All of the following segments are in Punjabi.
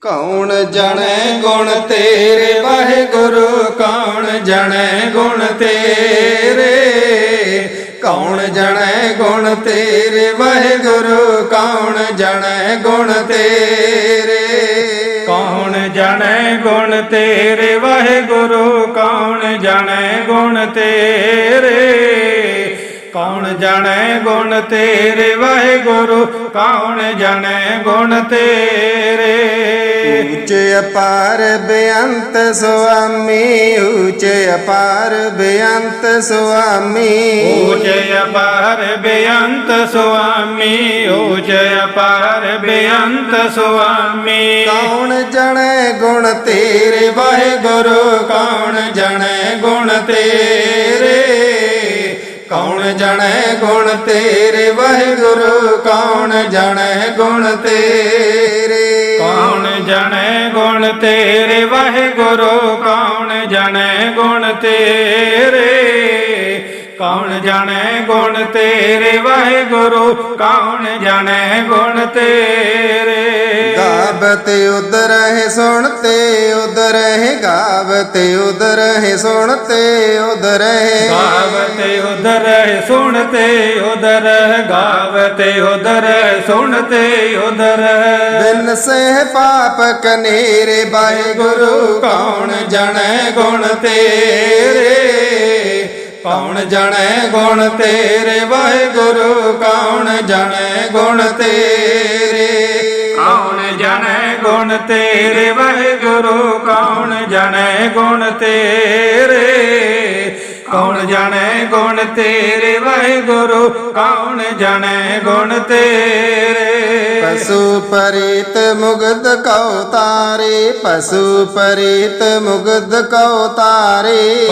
ਕੌਣ ਜਣੈ ਗੁਣ ਤੇਰੇ? ਵਾਹਿਗੁਰੂ, ਕੌਣ ਜਣੈ ਗੁਣ ਤੇਰੇ? ਕੌਣ ਜਣੈ ਗੁਣ ਤੇਰੇ? ਵਾਹਿਗੁਰੂ, ਕੌਣ ਜਣੈ ਗੁਣ ਤੇਰੇ? ਕੌਣ ਜਾਣੈ ਗੁਣ ਤੇਰੇ? ਵਾਹਿਗੁਰੂ, ਕੌਣ ਜਾਣੈ ਗੁਣ ਤੇਰੇ? ਕੌਣ ਜਾਣੈ ਗੁਣ ਤੇਰੇ? ਵਾਹਿਗੁਰੂ, ਕੌਣ ਜਾਣੈ ਗੁਣ ਤੇਰੇ? ਉੱਚੇ ਅਪਾਰ ਬੇਅੰਤ ਸੁਆਮੀ ਉੱਚੇ ਅਪਾਰ ਬੇਅੰਤ ਸੁਆਮੀ। ਊਚ ਅਪਾਰ ਬੇਅੰਤ ਸੁਆਮੀ ਊਚ ਅਪਾਰ ਬੇਅੰਤ ਸੁਆਮੀ। ਕੌਣ ਜਣੈ ਗੁਣ ਤੇਰੇ ਵਾਹਿਗੁਰੂ ਕੌਣ ਜਣੈ ਗੁਣ ਤੇਰੇ? ਕੌਣ ਜਣੈ ਗੁਣ ਤੇਰੇ ਵਾਹਿਗੁਰੂ ਕੌਣ ਜਣੈ ਗੁਣ ਤੇਰੇ? ਜਾਣੈ ਗੁਣ ਤੇਰੇ ਵਾਹਿਗੁਰੂ ਕੌਣ? ਜਾਣੈ ਗੁਣ ਤੇਰੇ ਕੌਣ ਜਾਣੈ ਗੁਣ ਤੇਰੇ ਵਾਹਿਗੁਰੂ? ਕੌਣ ਜਾਣੈ ਗੁਣ ਤੇਰੇ? ਗਾਵਤ ਉਦਰ ਹੈ ਸੁਣਤੇ ਉਦਰ ਹੈ ਗਾਵਤ ਉਦਰ ਹੈ ਸੁਣਤੇ ਉਦਰ ਹੈ। ਗਾਵਤੇ ਉਦਰ ਸੁਣਤੇ ਉਦਰ ਗਾਵਤੇ ਉਦਰ ਸੁਣਤੇ ਉਦਰ ਬਿਨ ਸਹਿ ਪਾਪ ਕਨੇਰੇ ਵਾਹਿਗੁਰੂ ਕੌਣ ਜਣੈ ਗੁਣ ਤੇਰੇ? ਕੌਣ ਜਣੈ ਗੁਣ ਤੇਰੇ? ਵਾਹਿਗੁਰੂ ਕੌਣ ਜਣੈ ਗੁਣ ਤੇਰੇ? ਕੌਣ ਜਾਣੈ ਗੁਣ ਤੇਰੇ? ਵਾਹਿਗੁਰੂ ਕੌਣ ਜਾਣੈ ਗੁਣ ਤੇਰੇ? ਕੌਣ ਜਾਣੈ ਗੁਣ ਤੇਰੇ? ਵਾਹਿਗੁਰੂ ਕੌਣ ਜਾਣੈ ਗੁਣ ਤੇਰੇ? ਪਸ਼ੂ ਪਰੀਤ ਮੁਗਦ ਕਉ ਤਾਰੇ ਪਸ਼ੂ ਪਰੀਤ ਮੁਗਦ ਕਉ ਤਾਰੇ।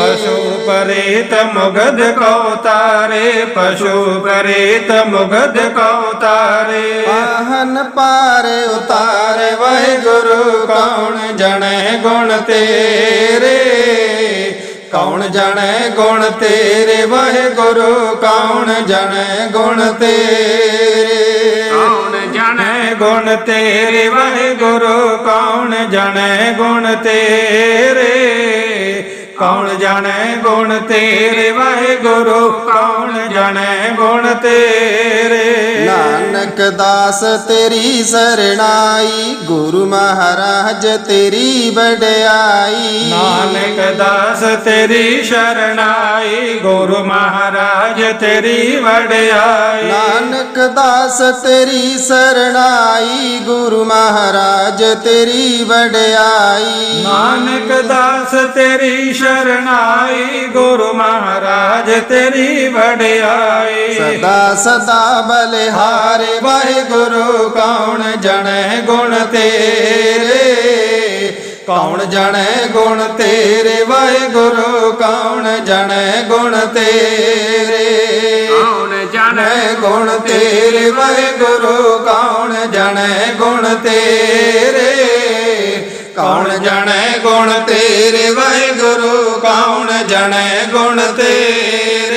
ਮੁਗਧ ਕਉ ਤਾਰੇ ਪਸ਼ੂ ਪਰੇਤ ਮੁਗਧ ਕਉ ਤਾਰੇ ਪਾਹਨ ਪਾਰ ਉਤਾਰ ਵਾਹਿਗੁਰੂ ਕੌਣ ਜਣੈ ਗੁਣ ਤੇਰੇ ਕੌਣ ਜਣੈ ਗੁਣ ਤੇਰੇ ਵਾਹਿਗੁਰੂ ਕੌਣ ਜਣੈ ਗੁਣ ਤੇਰੇ ਕੌਣ ਜਾਣੈ ਗੁਣ ਤੇਰੇ ਵਾਹਿਗੁਰੂ ਕੌਣ ਜਾਣੈ ਗੁਣ ਤੇਰੇ ਕੌਣ ਜਾਣੈ ਗੁਣ ਤੇਰੇ ਵਾਹਿਗੁਰੂ? ਕੌਣ ਜਾਣੈ ਗੁਣ ਤੇਰੇ ਨਾਨਕ ਦਾਸ ਤੇਰੀ ਸਰਣਾਈ ਗੁਰੂ ਮਹਾਰਾਜ ਤੇਰੀ ਵਡਿਆਈ। ਨਾਨਕ ਦਾਸ ਤੇਰੀ ਸ਼ਰਣਾਈ ਗੁਰੂ ਮਹਾਰਾਜ ਤੇਰੀ ਵਡਿਆਈ। ਨਾਨਕ ਦਾਸ ਤੇਰੀ ਸਰਣਾਈ ਗੁਰੂ ਮਹਾਰਾਜ ਤੇਰੀ ਵਡਿਆਈ। ਨਾਨਕ ਦਾਸ ਤੇਰੀ ਸ਼ਰਣਾਈ ਗੁਰੂ ਮਹਾਰਾਜ ਤੇਰੀ ਵਡਿਆਈ। ਸਦਾ ਸਦਾ ਬਲਿਹਾਰੇ ਵਾਹਿਗੁਰੂ ਕੌਣ ਜਣੈ ਗੁਣ ਤੇਰੇ? ਕੌਣ ਜਣੈ ਗੁਣ ਤੇਰੇ? ਵਾਹਿਗੁਰੂ ਕੌਣ ਜਣੈ ਗੁਣ ਤੇਰੇ? ਕੌਣ ਜਾਣੈ ਗੁਣ ਤੇਰੇ? ਵਾਹਿਗੁਰੂ ਕੌਣ ਜਣੈ ਗੁਣ ਤੇਰੇ? ਕੌਣ ਜਣੈ ਗੁਣ ਤੇਰੇ? ਵਾਹਿਗੁਰੂ ਕੌਣ ਜਣੈ ਗੁਣ ਤੇਰੇ?